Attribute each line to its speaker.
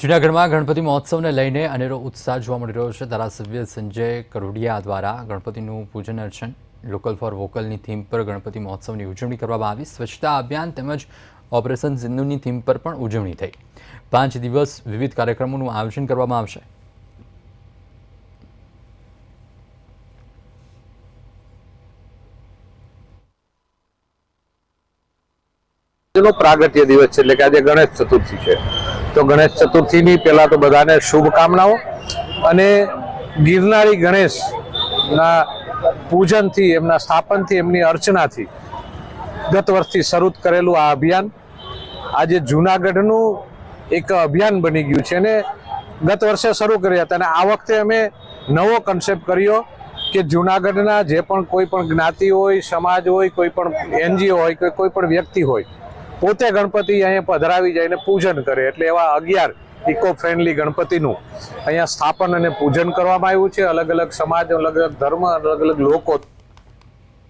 Speaker 1: જૂનાગઢમાં ગણપતિ મહોત્સવને લઈને અનેરો ઉત્સાહ જોવા મળી રહ્યો છે. ધારાસભ્ય સંજય કરોડિયા દ્વારા ગણપતિનું પૂજન અર્ચન, લોકલ ફોર વોકલની થીમ પર ગણપતિ મહોત્સવની ઉજવણી કરવામાં આવી. સ્વચ્છતા અભિયાન તેમજ ઓપરેશન સિંધુની થીમ પર પણ ઉજવણી થઈ. પાંચ દિવસ વિવિધ કાર્યક્રમોનું આયોજન કરવામાં આવશે.
Speaker 2: પ્રાગટ્ય દિવસ છે એટલે કે આજે ગણેશ ચતુર્થી છે. તો ગણેશ ચતુર્થીની પહેલાં તો બધાને શુભકામનાઓ. અને ગિરનારી ગણેશના પૂજનથી, એમના સ્થાપનથી, એમની અર્ચનાથી ગત વર્ષથી શરૂ કરેલું આ અભિયાન. આજે જુનાગઢનું એક અભિયાન બની ગયું છે અને ગત વર્ષે શરૂ કર્યા હતા. અને આ વખતે અમે નવો કન્સેપ્ટ કર્યો કે જુનાગઢના જે પણ કોઈ પણ જ્ઞાતિ હોય, સમાજ હોય, કોઈ પણ એનજીઓ હોય કે કોઈ પણ વ્યક્તિ હોય પોતે ગણપતિ અહીંયા પધરાવી જાય અને પૂજન કરે એટલે એવા અગિયાર ઇકો ફ્રેન્ડલી ગણપતિનું અહીંયા સ્થાપન અને પૂજન કરવામાં આવ્યું છે. અલગ અલગ સમાજ અલગ અલગ ધર્મ અલગ અલગ લોકો